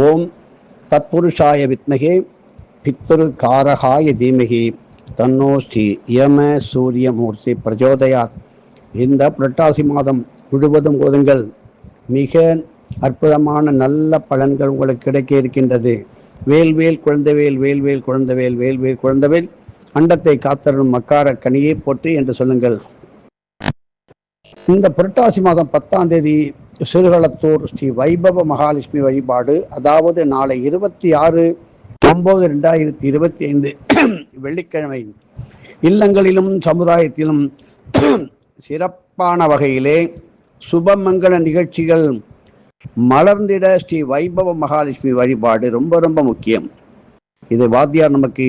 ஓம் தத்புருஷாய வித்மகே பித்ரு காரகாய தீமகி தன்னோ ஸ்ரீ யம சூரியமூர்த்தி பிரஜோதயாத். இந்த புரட்டாசி மாதம் முழுவதும் ஓதுங்கள். மிக அற்புதமான நல்ல பலன்கள் உங்களுக்கு கிடைக்க இருக்கின்றது. வேல்வேல் குழந்தைவேல் வேல்வேல் குழந்தைவேல் வேல்வேல் குழந்தைவேல் அண்டத்தை காத்தரும் மக்கார கனியை போற்றி என்று சொல்லுங்கள். இந்த புரட்டாசி மாதம் பத்தாம் தேதி சிறுகளத்தூர் ஸ்ரீ வைபவ மகாலட்சுமி வழிபாடு அதாவது நாளை இருபத்தி ஆறு ஒன்பது ரெண்டாயிரத்தி இருபத்தி ஐந்து வெள்ளிக்கிழமை. இல்லங்களிலும் சமுதாயத்திலும் சிறப்பான வகையிலே சுபமங்கள நிகழ்ச்சிகள் மலர்ந்திட ஸ்ரீ வைபவ மகாலட்சுமி வழிபாடு ரொம்ப ரொம்ப முக்கியம். இது வாத்தியார் நமக்கு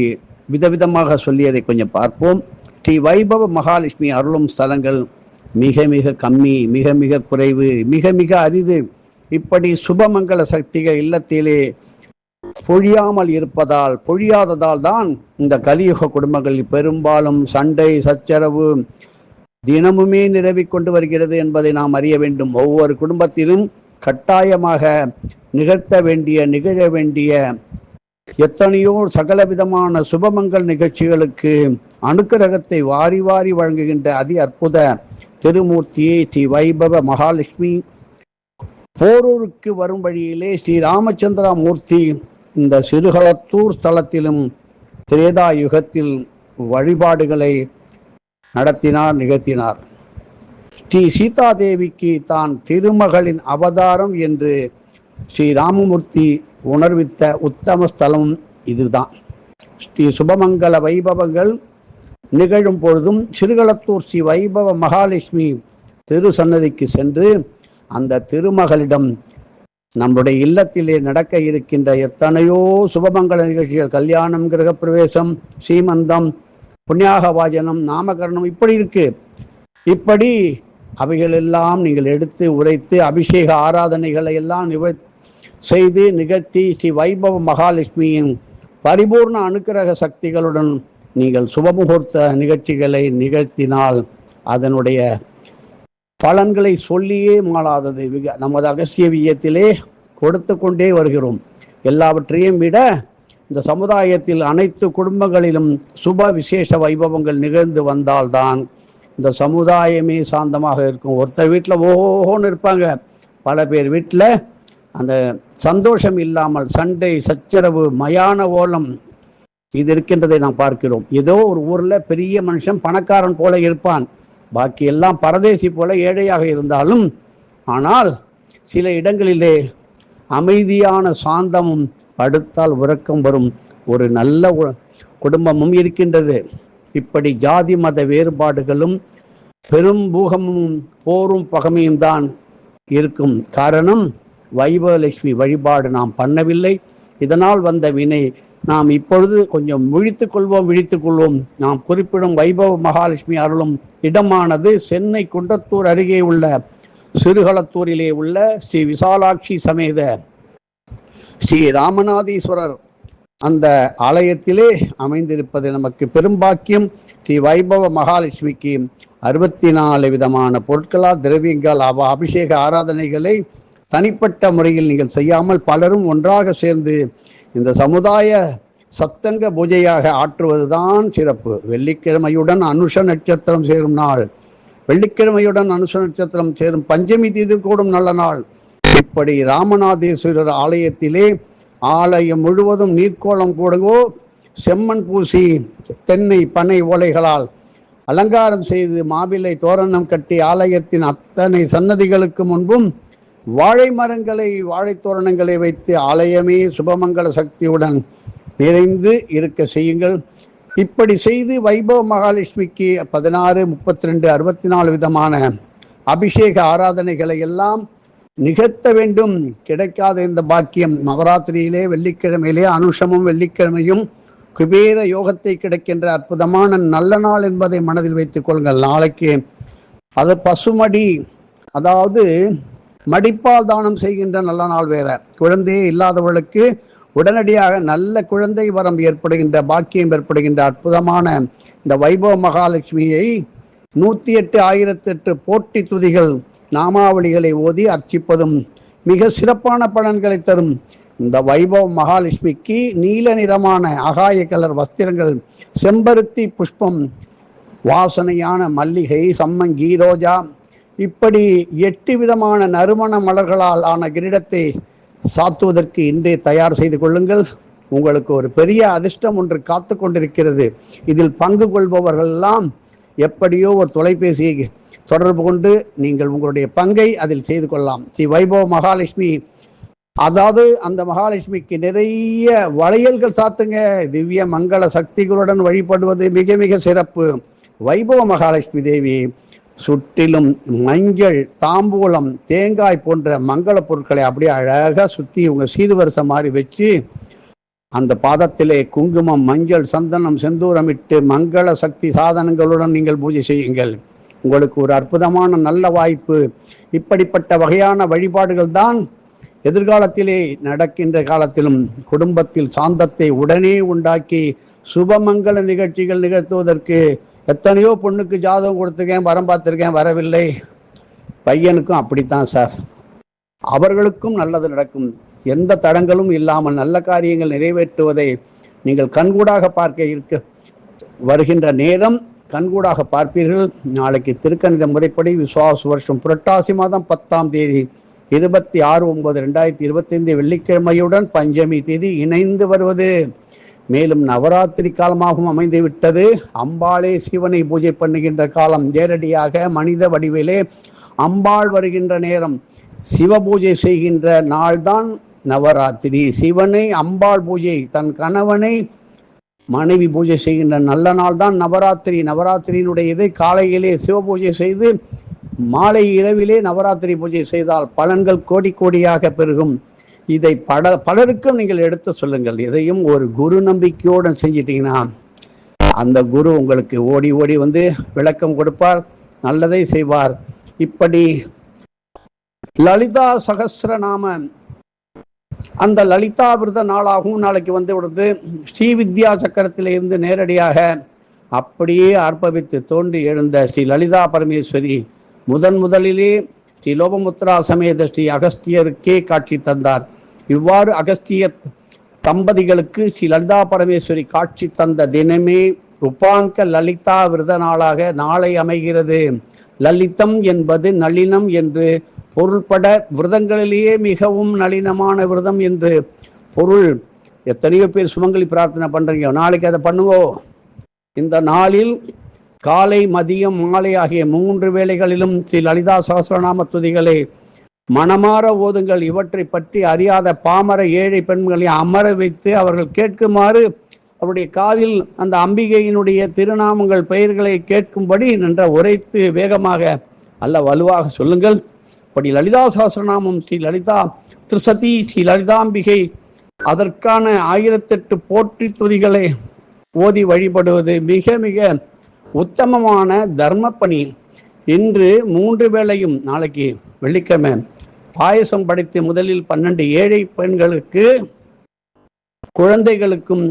விதவிதமாக சொல்லியதை கொஞ்சம் பார்ப்போம். ஸ்ரீ வைபவ மகாலட்சுமி அருளும் ஸ்தலங்கள் மிக மிக கம்மி மிக மிக குறைவு மிக மிக அரிது. இப்படி சுபமங்கள சக்திகள் இல்லத்திலே பொழியாமல் இருப்பதால் பொழியாததால் தான் இந்த கலியுக குடும்பங்களில் பெரும்பாலும் சண்டை சச்சரவு தினமுமே நிரவி கொண்டு வருகிறது என்பதை நாம் அறிய வேண்டும். ஒவ்வொரு குடும்பத்திலும் கட்டாயமாக நிகழ்த்த வேண்டிய நிகழ வேண்டிய எத்தனையோ சகலவிதமான சுபமங்கள் நிகழ்ச்சிகளுக்கு அனுக்கிரகத்தை வாரி வாரி வழங்குகின்ற அதி அற்புத திருமூர்த்தியை ஸ்ரீ வைபவ மகாலட்சுமி. போரூருக்கு வரும் வழியிலே ஸ்ரீ ராமச்சந்திரா மூர்த்தி இந்த சிறுகளத்தூர் ஸ்தலத்திலும் திரேதா யுகத்தில் வழிபாடுகளை நடத்தினார் நிகழ்த்தினார். ஸ்ரீ சீதாதேவிக்கு தான் திருமகளின் அவதாரம் என்று ஸ்ரீ ராமமூர்த்தி உணர்வித்த உத்தம ஸ்தலம் இதுதான். ஸ்ரீ சுபமங்கல வைபவங்கள் நிகழும் பொழுதும் சிறுகளத்தூர் ஸ்ரீ வைபவ மகாலட்சுமி திரு சன்னதிக்கு சென்று அந்த திருமகளிடம் நம்முடைய இல்லத்திலே நடக்க இருக்கின்ற எத்தனையோ சுபமங்கல நிகழ்ச்சிகள் கல்யாணம் கிரகப்பிரவேசம் சீமந்தம் புண்ணியாக வாஜனம் நாமகரணம் இப்படி இருக்கு. இப்படி அவைகளெல்லாம் நீங்கள் எடுத்து உரைத்து அபிஷேக ஆராதனைகளை எல்லாம் நிவ செய்து நிகழ்த்தி ஸ்ரீ வைபவ மகாலட்சுமியின் பரிபூர்ண அனுக்கிரக சக்திகளுடன் நீங்கள் சுபமுகூர்த்த நிகழ்ச்சிகளை நிகழ்த்தினால் அதனுடைய பலன்களை சொல்லியே மாளாதது. நமது அகசிய வியத்திலே கொடுத்து கொண்டே வருகிறோம். எல்லாவற்றையும் விட இந்த சமுதாயத்தில் அனைத்து குடும்பங்களிலும் சுப விசேஷ வைபவங்கள் நிகழ்ந்து வந்தால்தான் இந்த சமுதாயமே சாந்தமாக இருக்கும். ஒருத்தர் வீட்டில் ஓஹோன்னு இருப்பாங்க. பல பேர் வீட்டில் அந்த சந்தோஷம் இல்லாமல் சண்டை சச்சரவு மயான ஓலம் இது இருக்கின்றதை நாம் பார்க்கிறோம். ஏதோ ஒரு ஊரில் பெரிய மனுஷன் பணக்காரன் போல இருப்பான். பாக்கி எல்லாம் பரதேசி போல ஏழையாக இருந்தாலும் ஆனால் சில இடங்களிலே அமைதியான சாந்தமும் படுத்தால் உறக்கம் வரும். ஒரு நல்ல குடும்பமும் இருக்கின்றது. இப்படி ஜாதி மத வேறுபாடுகளும் பெரும் பூகமும் போரும் பகமையும் தான் இருக்கும். காரணம் வைபவலட்சுமி வழிபாடு நாம் பண்ணவில்லை. இதனால் வந்த வினை நாம் இப்பொழுது கொஞ்சம் விழித்துக் கொள்வோம் விழித்துக் கொள்வோம். நாம் குறிப்பிடும் வைபவ மகாலட்சுமி அருளும் இடமானது சென்னை குன்றத்தூர் அருகே உள்ள சிறுகளத்தூரிலே உள்ள ஸ்ரீ விசாலாட்சி சமேத ஸ்ரீ ராமநாதீஸ்வரர் அந்த ஆலயத்திலே அமைந்திருப்பது நமக்கு பெரும்பாக்கியம் ஸ்ரீ வைபவ மகாலட்சுமிக்கு அறுபத்தி நாலு விதமான பொருட்களால் திரவியங்கள் அவ அபிஷேக ஆராதனைகளை தனிப்பட்ட முறையில் நீங்கள் செய்யாமல் பலரும் ஒன்றாக சேர்ந்து இந்த சமுதாய சத்தங்க பூஜையாக ஆற்றுவதுதான் சிறப்பு. வெள்ளிக்கிழமையுடன் அனுஷ நட்சத்திரம் சேரும் நாள். வெள்ளிக்கிழமையுடன் அனுஷ நட்சத்திரம் சேரும் பஞ்சமி தீது கூடும் நல்ல நாள். இப்படி ராமநாதேஸ்வரர் ஆலயத்திலே ஆலயம் முழுவதும் நீர்க்கோளம் கூடவோ செம்மண் பூசி தென்னை பனை ஓலைகளால் அலங்காரம் செய்து மாவிலை தோரணம் கட்டி ஆலயத்தின் அத்தனை சன்னதிகளுக்கு முன்பும் வாழை மரங்களை வாழை தோரணங்களை வைத்து ஆலயமே சுபமங்கள சக்தியுடன் நிறைந்து இருக்க செய்யுங்கள். இப்படி செய்து வைபவ மகாலட்சுமிக்கு பதினாறு முப்பத்தி ரெண்டு அறுபத்தி நாலு விதமான அபிஷேக ஆராதனைகளை எல்லாம் நிகழ்த்த வேண்டும். கிடைக்காத இந்த பாக்கியம். நவராத்திரியிலே வெள்ளிக்கிழமையிலே அனுஷமும் வெள்ளிக்கிழமையும் குபேர யோகத்தை கிடைக்கின்ற அற்புதமான நல்ல நாள் என்பதை மனதில் வைத்துக் கொள்ளுங்கள். நாளைக்கு அது பசுமடி அதாவது மடிப்பால் தானம் செய்கின்ற நல்ல நாள் வேற. குழந்தையே இல்லாதவர்களுக்கு உடனடியாக நல்ல குழந்தை வரம் ஏற்படுகின்ற பாக்கியம் ஏற்படுகின்ற அற்புதமான இந்த வைபவ மகாலட்சுமியை நூத்தி எட்டு ஆயிரத்தி எட்டு போட்டி துதிகள் நாமாவளிகளை ஓதி அர்ச்சிப்பதும் மிக சிறப்பான பலன்களை தரும். இந்த வைபவ மகாலட்சுமிக்கு நீல நிறமான அகாய கலர் வஸ்திரங்கள் செம்பருத்தி புஷ்பம் வாசனையான மல்லிகை சம்மங்கி ரோஜா இப்படி எட்டு விதமான நறுமண மலர்களால் ஆன கிரீடத்தை சாத்துவதற்கு இன்றே தயார் செய்து கொள்ளுங்கள். உங்களுக்கு ஒரு பெரிய அதிர்ஷ்டம் ஒன்று காத்து கொண்டிருக்கிறது. இதில் பங்கு கொள்பவர்கள் எல்லாம் எப்படியோ ஒரு தொலைபேசியை தொடர்பு கொண்டு நீங்கள் உங்களுடைய பங்கை அதில் செய்து கொள்ளலாம். ஸ்ரீ வைபவ மகாலட்சுமி அதாவது அந்த மகாலட்சுமிக்கு நிறைய வளையல்கள் சாத்துங்க. திவ்ய மங்கள சக்திகளுடன் வழிபடுவது மிக மிக சிறப்பு. வைபவ மகாலட்சுமி தேவி சுற்றிலும் மஞ்சள் தாம்பூலம் தேங்காய் போன்ற மங்கள பொருட்களை அப்படியே அழகாக சுற்றி உங்க சீர்வரிசை மாதிரி வச்சு அந்த பாதத்திலே குங்குமம் மஞ்சள் சந்தனம் செந்தூரமிட்டு மங்கள சக்தி சாதனங்களுடன் நீங்கள் பூஜை செய்யுங்கள். உங்களுக்கு ஒரு அற்புதமான நல்ல வாய்ப்பு. இப்படிப்பட்ட வகையான வழிபாடுகள் தான் எதிர்காலத்திலே நடக்கின்ற காலத்திலும் குடும்பத்தில் சாந்தத்தை உடனே உண்டாக்கி சுபமங்கள நிகழ்ச்சிகள் நிகழ்த்துவதற்கு எத்தனையோ பொண்ணுக்கு ஜாதகம் கொடுத்துருக்கேன் வரம் பார்த்துருக்கேன் வரவில்லை. பையனுக்கும் அப்படித்தான் சார். அவர்களுக்கும் நல்லது நடக்கும். எந்த தடங்களும் இல்லாமல் நல்ல காரியங்கள் நிறைவேற்றுவதை நீங்கள் கண்கூடாக பார்க்க இருக்க வருகின்ற நேரம் கண்கூடாக பார்ப்பீர்கள். நாளைக்கு திருக்கணித முறைப்படி விசுவாச வருஷம் புரட்டாசி மாதம் பத்தாம் தேதி இருபத்தி ஆறு ஒன்பது ரெண்டாயிரத்தி இருபத்தைந்து வெள்ளிக்கிழமையுடன் பஞ்சமி தேதி இணைந்து வருவது. மேலும் நவராத்திரி காலமாகவும் அமைந்து விட்டது அம்பாளே சிவனை பூஜை பண்ணுகின்ற காலம் நேரடியாக மனித வடிவிலே அம்பாள் வருகின்ற நேரம். சிவ பூஜை செய்கின்ற நாள்தான் நவராத்திரி. சிவனை அம்பாள் பூஜை தன் கணவனை மனைவி பூஜை செய்கின்ற நல்ல நாள் தான் நவராத்திரி நவராத்திரியினுடைய இதை காலையிலே சிவ பூஜை செய்து மாலை இரவிலே நவராத்திரி பூஜை செய்தால் பலன்கள் கோடி கோடியாக பெருகும். இதை பட பலருக்கும் நீங்கள் எடுத்து சொல்லுங்கள். இதையும் ஒரு குரு நம்பிக்கையோடு செஞ்சிட்டீங்கன்னா அந்த குரு உங்களுக்கு ஓடி ஓடி வந்து விளக்கம் கொடுப்பார் நல்லதை செய்வார். இப்படி லலிதா சகசிரநாம அந்த லலிதாபிரத நாளாகவும் நாளைக்கு வந்து விடுது. ஸ்ரீ வித்யா சக்கரத்திலே இருந்து நேரடியாக அப்படியே அர்ப்பவித்து தோன்றி எழுந்த ஸ்ரீ லலிதா பரமேஸ்வரி முதன் முதலிலே ஸ்ரீ லோபமுத்ரா சமேத ஸ்ரீ அகஸ்தியருக்கே காட்சி தந்தார். இவ்வாறு அகஸ்தியர் தம்பதிகளுக்கு ஸ்ரீ லலிதா பரமேஸ்வரி காட்சி தந்த தினமே உபாங்க லலிதா விரத நாளாக நாளை அமைகிறது. லலிதம் என்பது நளினம் என்று பொருள்பட விரதங்களிலேயே மிகவும் நளினமான விரதம் என்று பொருள். எத்தனையோ பேர் சுமங்கலி பிரார்த்தனை பண்ணுறீங்க நாளைக்கு அதை பண்ணுங்கோ. இந்த நாளில் காலை மதியம் மாலை ஆகிய மூன்று வேளைகளிலும் ஸ்ரீ லலிதா சகசிரநாம துதிகளை மனமாற ஓதுங்கள். இவற்றை பற்றி அறியாத பாமர ஏழை பெண்களை அமர வைத்து அவர்கள் கேட்குமாறு அவருடைய காதில் அந்த அம்பிகையினுடைய திருநாமங்கள் பெயர்களை கேட்கும்படி நின்ற உரைத்து வேகமாக அல்ல வலுவாக சொல்லுங்கள். அப்படி லலிதா சாஸ்திரநாமம் ஸ்ரீ லலிதா திருசதி ஸ்ரீ லலிதாம்பிகை அதற்கான ஆயிரத்தெட்டு போற்றி துதிகளை ஓதி வழிபடுவது மிக மிக உத்தமமான தர்ம பணி இன்று மூன்று வேளையும் நாளைக்கு வெள்ளிக்கிழமை பாயசம் படைத்து முதலில் பன்னெண்டு ஏழை பெண்களுக்கு குழந்தைகளுக்கும்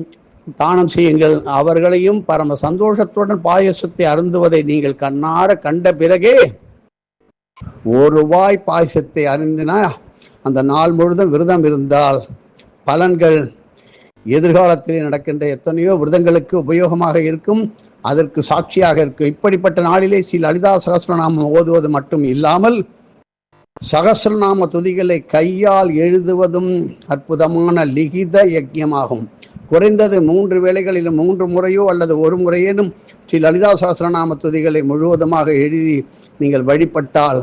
தானம் செய்யுங்கள். அவர்களையும் பரம சந்தோஷத்துடன் பாயசத்தை அருந்துவதை நீங்கள் கண்ணார கண்ட பிறகே ஒரு ரூபாய் பாயசத்தை அறிந்தினா அந்த நாள் முழுதும் விரதம் இருந்தால் பலன்கள் எதிர்காலத்தில் நடக்கின்ற எத்தனையோ விரதங்களுக்கு உபயோகமாக இருக்கும் அதற்கு சாட்சியாக இருக்கும். இப்படிப்பட்ட நாளிலே ஸ்ரீ லலிதா சகசிரநாமம் ஓதுவது மட்டும் இல்லாமல் சகசிரநாம துதிகளை கையால் எழுதுவதும் அற்புதமான லிகித யஜ்யமாகும். குறைந்தது மூன்று வேளைகளிலும் மூன்று முறையோ அல்லது ஒரு முறையேனும் ஸ்ரீ லலிதா சகசிரநாம துதிகளை முழுவதுமாக எழுதி நீங்கள் வழிபட்டால்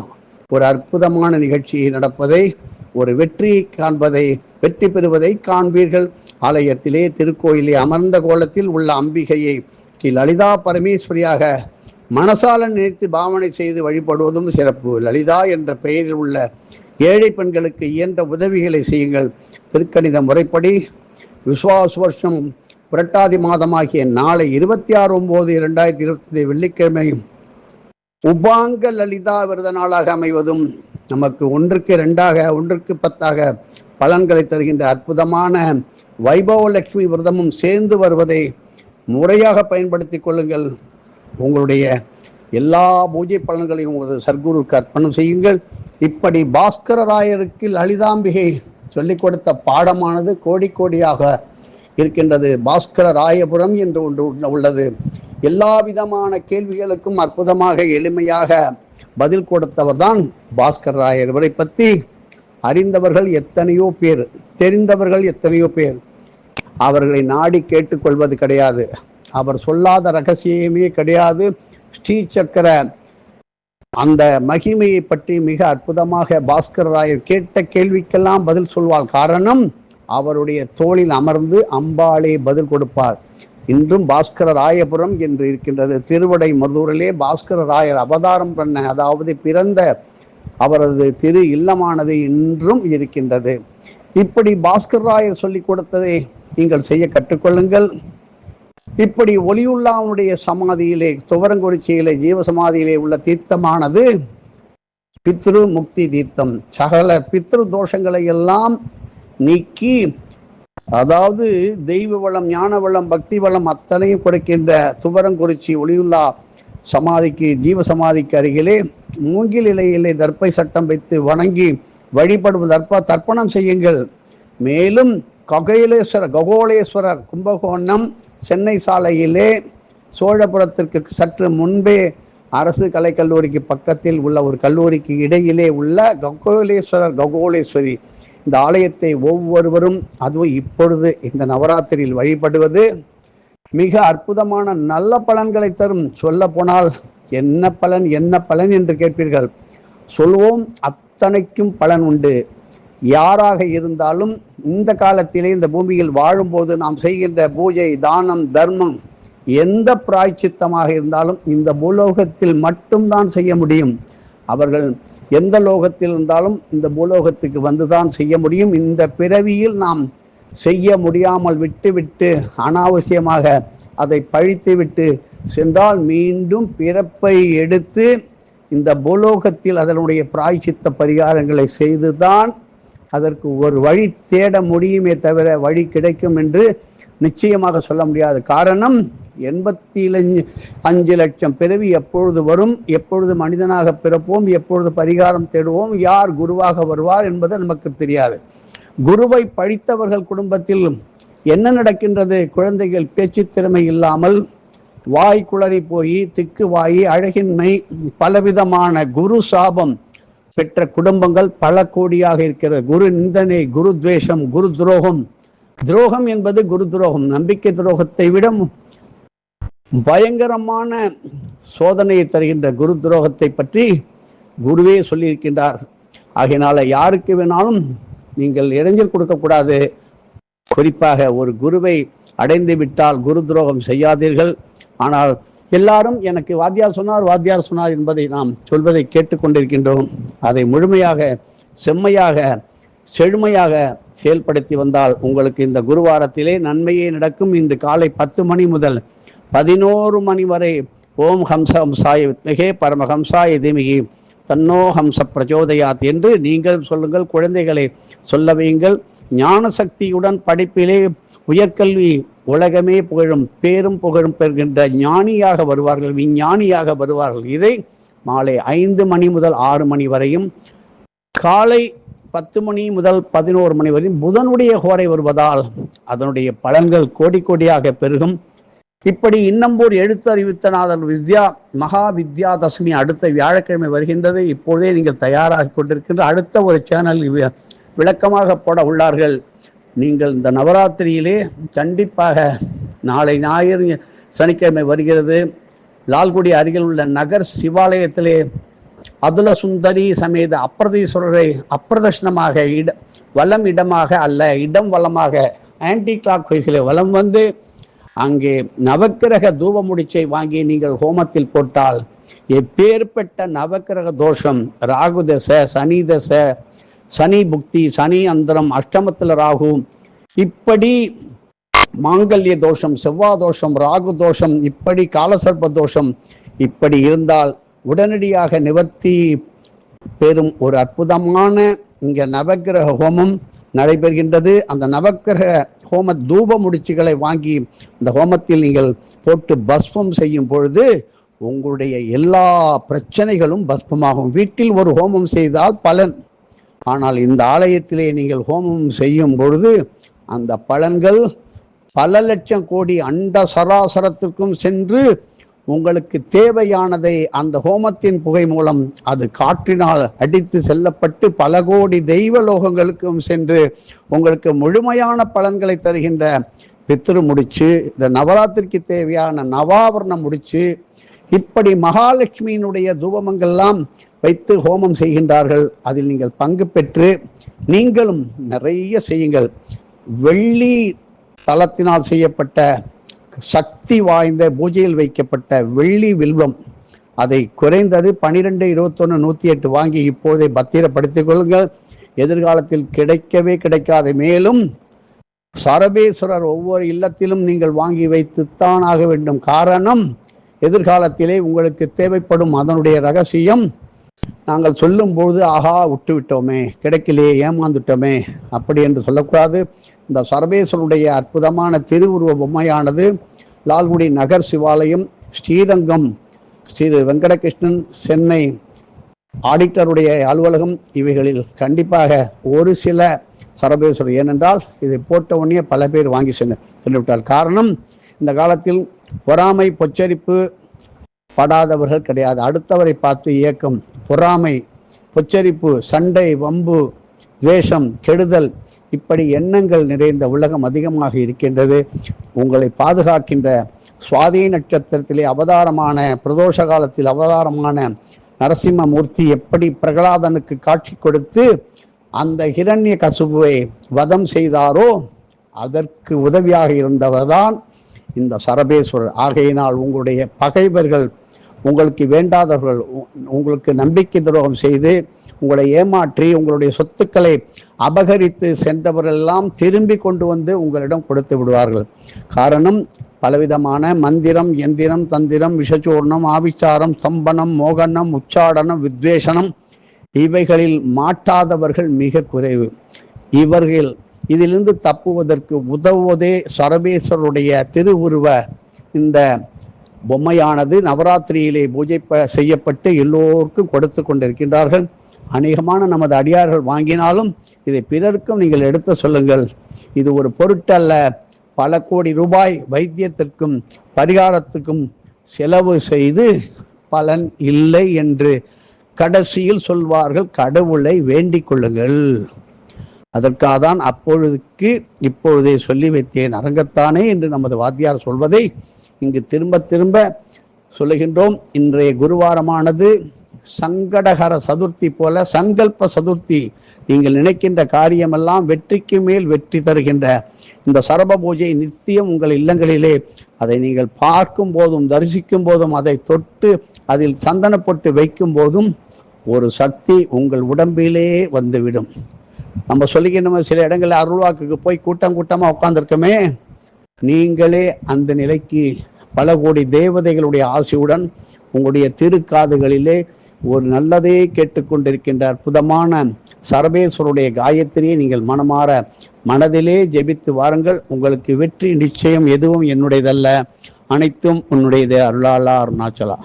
ஒரு அற்புதமான நிகழ்ச்சி நடப்பதை ஒரு வெற்றி காண்பதை வெற்றி பெறுவதை காண்பீர்கள். ஆலயத்திலே திருக்கோயிலே அமர்ந்த கோலத்தில் உள்ள அம்பிகையை ஸ்ரீ லலிதா பரமேஸ்வரியாக மனசால நினைத்து பாவனை செய்து வழிபடுவதும் சிறப்பு. லலிதா என்ற பெயரில் உள்ள ஏழை பெண்களுக்கு இயன்ற உதவிகளை செய்யுங்கள். திருக்கணித முறைப்படி விஸ்வாச வருஷம் புரட்டாதி மாதமாகிய நாளை இருபத்தி ஆறு ஒன்பது இரண்டாயிரத்தி இருபத்தி வெள்ளிக்கிழமையும் உபாங்க லலிதா விரத நாளாக அமைவதும் நமக்கு ஒன்றுக்கு ரெண்டாக ஒன்றுக்கு பத்தாக பலன்களை தருகின்ற அற்புதமான வைபவ லட்சுமி விரதமும் சேர்ந்து வருவதை முறையாக பயன்படுத்திக் கொள்ளுங்கள். உங்களுடைய எல்லா பூஜை பலன்களையும் உங்களது சர்க்குருக்கு அர்ப்பணம் செய்யுங்கள். இப்படி பாஸ்கர ராயருக்கு லலிதாம்பிகை சொல்லிக் கொடுத்த பாடமானது கோடி கோடியாக இருக்கின்றது. பாஸ்கர ராயபுரம் என்று ஒன்று உள்ளது. எல்லா விதமான கேள்விகளுக்கும் அற்புதமாக எளிமையாக பதில் கொடுத்தவர் தான் பாஸ்கர் ராயர் இவரை பற்றி அறிந்தவர்கள் எத்தனையோ பேர் தெரிந்தவர்கள் எத்தனையோ பேர். அவர்களை நாடி கேட்டுக்கொள்வது கிடையாது. அவர் சொல்லாத ரகசியமே கிடையாது. ஸ்ரீ சக்கர அந்த மகிமையை பற்றி மிக அற்புதமாக பாஸ்கர் ராயர் கேட்ட கேள்விக்கெல்லாம் பதில் சொல்வார். காரணம் அவருடைய தோளில் அமர்ந்து அம்பாளே பதில் கொடுப்பார். இன்றும் பாஸ்கர ராயபுரம் என்று இருக்கின்றது. திருவடை மருதூரிலே பாஸ்கர ராயர் அவதாரம் பண்ண அதாவது பிறந்த அவரது திரு இல்லமானது இன்றும் இருக்கின்றது. இப்படி பாஸ்கர் ராயர் சொல்லிக் கொடுத்ததை நீங்கள் செய்ய கற்றுக்கொள்ளுங்கள். இப்படி ஒளியுள்ளாவுடைய சமாதியிலே துவரங்குறிச்சியிலே ஜீவசமாதியிலே உள்ள தீர்த்தமானது பித்ரு முக்தி தீர்த்தம். சகல பித்ரு தோஷங்களை எல்லாம் நீக்கி அதாவது தெய்வ வளம் ஞான வளம் பக்தி வளம் அத்தனையும் கொடுக்கின்ற துவரங்குறிச்சி ஒளியுல்லா சமாதிக்கு ஜீவ சமாதிக்கு அருகிலே மூங்கில் இலையிலே தர்ப்பை சட்டம் வைத்து வணங்கி வழிபடும் தர்ப்ப தர்ப்பணம் செய்யுங்கள். மேலும் ககைலேஸ்வரர் ககோளேஸ்வரர் கும்பகோணம் சென்னை சாலையிலே சோழபுரத்திற்கு சற்று முன்பே அரசு கலைக்கல்லூரிக்கு பக்கத்தில் உள்ள ஒரு கல்லூரிக்கு இடையிலே உள்ள ககோலேஸ்வரர் ககோளேஸ்வரி இந்த ஆலயத்தை ஒவ்வொருவரும் அதுவும் இப்பொழுது இந்த நவராத்திரியில் வழிபடுவது மிக அற்புதமான நல்ல பலன்களை தரும். சொல்ல போனால் என்ன பலன் என்ன பலன் என்று கேட்பீர்கள். சொல்வோம் அத்தனைக்கும் பலன் உண்டு. யாராக இருந்தாலும் இந்த காலத்திலே இந்த பூமியில் வாழும்போது நாம் செய்கின்ற பூஜை தானம் தர்மம் எந்த பிராய்ச்சித்தமாக இருந்தாலும் இந்த பூலோகத்தில் மட்டும்தான் செய்ய முடியும். அவர்கள் எந்த லோகத்தில் இருந்தாலும் இந்த பூலோகத்துக்கு வந்துதான் செய்ய முடியும். இந்த பிறவியில் நாம் செய்ய முடியாமல் விட்டுவிட்டு அனாவசியமாக அதை பழித்து விட்டு சென்றால் மீண்டும் பிறப்பை எடுத்து இந்த பூலோகத்தில் அதனுடைய பிராய்ச்சித்த பரிகாரங்களை செய்துதான் அதற்கு ஒரு வழி தேட முடியுமே தவிர வழி கிடைக்கும் என்று நிச்சயமாக சொல்ல முடியாது. காரணம் எண்பத்தி அஞ்சு லட்சம் பிறவி எப்பொழுது வரும்? எப்பொழுது மனிதனாக பிறப்போம்? எப்பொழுது பரிகாரம் தேடுவோம்? யார் குருவாக வருவார் என்பது நமக்கு தெரியாது. குருவை படித்தவர்கள் குடும்பத்தில் என்ன நடக்கின்றது? குழந்தைகள் பேச்சு திறமை இல்லாமல் வாய் குளறி போய் திக்கு வாய் அழகின்மை பலவிதமான குரு சாபம் பெற்ற குடும்பங்கள் பல கோடியாக இருக்கிறது. குரு நிந்தனை குரு துவேஷம் குரு துரோகம். துரோகம் என்பது குரு துரோகம். நம்பிக்கை துரோகத்தை விட பயங்கரமான சோதனையை தருகின்ற குரு துரோகத்தை பற்றி குருவே சொல்லியிருக்கின்றார். ஆகையினால யாருக்கு வேணாலும் நீங்கள் இடைஞ்சல் கொடுக்கக்கூடாது. குறிப்பாக ஒரு குருவை அடைந்து விட்டால் குரு துரோகம் செய்யாதீர்கள். ஆனால் எல்லாரும் எனக்கு வாத்தியார் சொன்னார் வாத்தியார் சொன்னார் என்பதை நாம் சொல்வதை கேட்டுக்கொண்டிருக்கின்றோம். அதை முழுமையாக செம்மையாக செழுமையாக செயல்படுத்தி வந்தால் உங்களுக்கு இந்த குருவாரத்திலே நன்மையே நடக்கும். இன்று காலை பத்து மணி முதல் பதினோரு மணி வரை ஓம் ஹம்ச ஹம்சாய வித்மகே பரமஹம்சாய திமிகி. தன்னோ ஹம்ச பிரச்சோதயாத் என்று நீங்கள் சொல்லுங்கள் குழந்தைகளை சொல்ல வையுங்கள். ஞான சக்தியுடன் படிப்பிலே உயர்கல்வி உலகமே புகழும் பேரும் புகழும் பெறுகின்ற ஞானியாக வருவார்கள் விஞ்ஞானியாக வருவார்கள். இதை மாலை ஐந்து மணி முதல் ஆறு மணி வரையும் காலை பத்து மணி முதல் பதினோரு மணி வரையும் புதனுடைய கோரை வருவதால் அதனுடைய பலன்கள் கோடி கோடியாக பெருகும். இப்படி இன்னம்பூர் எழுத்தறிவித்தநாதர் வித்யா மகா வித்யா தசமி அடுத்த வியாழக்கிழமை வருகின்றது. இப்பொழுதே நீங்கள் தயாராக கொண்டிருக்கின்ற அடுத்த ஒரு சேனல் வி- விளக்கமாக போட உள்ளார்கள். நீங்கள் இந்த நவராத்திரியிலே கண்டிப்பாக நாளை ஞாயிறு சனிக்கிழமை வருகிறது. லால்குடி அருகில் உள்ள நகர் சிவாலயத்திலே அதுல சுந்தரி சமேத அப்பிரதீஸ்வரரை அப்பிரதர்ஷனமாக இட வலம் இடமாக அல்ல இடம் வளமாக ஆன்டி கிளாக் வயசிலே வலம் வந்து அங்கே நவக்கிரக தூப முடிச்சை வாங்கி நீங்கள் ஹோமத்தில் போட்டால் எப்பேற்பட்ட நவக்கிரக தோஷம்? ராகு தசை சனி தசை சனி புக்தி சனி அந்தரம் அஷ்டமத்தில் ராகு. இப்படி மாங்கல்ய தோஷம் செவ்வாய் தோஷம் ராகு தோஷம் இப்படி காலசர்ப தோஷம் இப்படி இருந்தால் உடனடியாக நிவர்த்தி பெறும் ஒரு அற்புதமான இங்கே நவக்கிரக ஹோமம். நடைபெறுகின்றது. அந்த நவக்கிரக ஹோம தூப முடிச்சுகளை வாங்கி இந்த ஹோமத்தில் நீங்கள் போட்டு பஸ்பம் செய்யும் பொழுது உங்களுடைய எல்லா பிரச்சனைகளும் பஸ்பமாகும் வீட்டில் ஒரு ஹோமம் செய்தால் பலன். ஆனால் இந்த ஆலயத்திலே நீங்கள் ஹோமம் செய்யும் பொழுது அந்த பலன்கள் பல லட்சம் கோடி அண்ட சராசரத்திற்கும் சென்று உங்களுக்கு தேவையானதை அந்த ஹோமத்தின் புகை மூலம் அது காற்றினால் அடித்து செல்லப்பட்டு பல கோடி தெய்வ லோகங்களுக்கும் சென்று உங்களுக்கு முழுமையான பலன்களை தருகின்ற பித்திரு முடிச்சு இந்த நவராத்திரிக்கு தேவையான நவாவரணம் முடிச்சு இப்படி மகாலட்சுமியினுடைய தூபமங்கள்லாம் வைத்து ஹோமம் செய்கின்றார்கள். அதில் நீங்கள் பங்கு பெற்று நீங்களும் நிறைய செய்யுங்கள். வெள்ளி தளத்தினால் செய்யப்பட்ட சக்தி வாய்ந்த பூஜையில் வைக்கப்பட்ட வெள்ளி வில்வம். அதை குறைந்தது பனிரெண்டு இருபத்தொன்று நூற்றி எட்டு வாங்கி இப்போதே பத்திரப்படுத்திக் கொள்ளுங்கள். எதிர்காலத்தில் கிடைக்கவே கிடைக்காது. மேலும் சரபேஸ்வரர் ஒவ்வொரு இல்லத்திலும் நீங்கள் வாங்கி வைத்துத்தான் ஆக வேண்டும். காரணம் எதிர்காலத்திலே உங்களுக்கு தேவைப்படும் அதனுடைய ரகசியம் நாங்கள் சொல்லும்பொழுது ஆஹா விட்டு விட்டோமே கிடைக்கலையே ஏமாந்துட்டோமே அப்படி என்று சொல்லக்கூடாது. இந்த சர்வேஸ்வருடைய அற்புதமான திருவுருவ பொம்மையானது லால்குடி நகர் சிவாலயம் ஸ்ரீரங்கம் ஸ்ரீ வெங்கடகிருஷ்ணன் சென்னை ஆடிட்டருடைய அலுவலகம். இவைகளில் கண்டிப்பாக ஒரு சில சரபேஸ்வரர் ஏனென்றால் இதை போட்ட உடனே பல பேர் வாங்கி சென்று சென்று விட்டார் காரணம் இந்த காலத்தில் பொறாமை பொச்சரிப்பு படாதவர்கள் கிடையாது. அடுத்தவரை பார்த்து இயக்கம் பொறாமை பொச்சரிப்பு சண்டை வம்பு துவேஷம் கெடுதல் இப்படி எண்ணங்கள் நிறைந்த உலகம் அதிகமாக இருக்கின்றது. உங்களை பாதுகாக்கின்ற சுவாதி நட்சத்திரத்திலே அவதாரமான பிரதோஷ காலத்தில் அவதாரமான நரசிம்மமூர்த்தி எப்படி பிரகலாதனுக்கு காட்சி கொடுத்து அந்த ஹிரண்ய கசுபுவை வதம் செய்தாரோ அதற்கு உதவியாக இருந்தவர்தான் இந்த சரபேஸ்வரர். ஆகையினால் உங்களுடைய பகைவர்கள் உங்களுக்கு வேண்டாதவர்கள் உங்களுக்கு நம்பிக்கை துரோகம் செய்து உங்களை ஏமாற்றி உங்களுடைய சொத்துக்களை அபகரித்து சென்றவரெல்லாம் திரும்பி கொண்டு வந்து உங்களிடம் கொடுத்து விடுவார்கள். காரணம் பலவிதமான மந்திரம் எந்திரம் தந்திரம் விஷச்சூர்ணம் ஆபிச்சாரம் ஸ்தம்பனம் மோகனம் உச்சாடனம் வித்வேஷனம் இவைகளில் மாட்டாதவர்கள் மிக குறைவு. இவர்கள் இதிலிருந்து தப்புவதற்கு உதவுவதே சரபேஸ்வருடைய திருவுருவ இந்த பொம்மையானது நவராத்திரியிலே பூஜை ப- செய்யப்பட்டு எல்லோருக்கும் கொடுத்து கொண்டிருக்கின்றார்கள். அநேகமான நமது அடியார்கள் வாங்கினாலும் இதை பிறருக்கும் நீங்கள் எடுத்து சொல்லுங்கள். இது ஒரு பொருட்டல்ல. பல கோடி ரூபாய் வைத்தியத்திற்கும் பரிகாரத்துக்கும் செலவு செய்து பலன் இல்லை என்று கடைசியில் சொல்வார்கள். கடவுளை வேண்டிக் கொள்ளுங்கள். அதற்காக தான் அப்பொழுதுக்கு இப்பொழுதே சொல்லி வைத்தேன். அரங்கத்தானே என்று நமது வாத்தியார் சொல்வதை இங்கு திரும்ப திரும்ப சொல்லுகின்றோம் இன்றைய குருவாரமானது சங்கடகர சதுர்த்தி போல சங்கல்ப சதுர்த்தி நீங்கள் நினைக்கின்ற காரியமெல்லாம் வெற்றிக்கு மேல் வெற்றி தருகின்ற இந்த சரப பூஜை நித்தியம் உங்கள் இல்லங்களிலே. அதை நீங்கள் பார்க்கும் போதும் தரிசிக்கும் போதும் அதை தொட்டு அதில் சந்தனப்பட்டு வைக்கும் போதும் ஒரு சக்தி உங்கள் உடம்பிலே வந்துவிடும். நம்ம சொல்லிக்கின்ற சில இடங்களில் அருள்வாக்குக்கு போய் கூட்டம் கூட்டமாக உட்காந்துருக்கோமே நீங்களே அந்த நிலைக்கு பல கோடி தேவதைகளுடைய ஆசையுடன் உங்களுடைய திருக்காதுகளிலே ஒரு நல்லதே கேட்டுக்கொண்டிருக்கின்ற அற்புதமான சரபேஸ்வருடைய காயத்திரியை நீங்கள் மனமாற மனதிலே ஜெபித்து வாருங்கள். உங்களுக்கு வெற்றி நிச்சயம் எதுவும் என்னுடையதல்ல. அனைத்தும் உன்னுடையது அருளாளா அருணாச்சலா.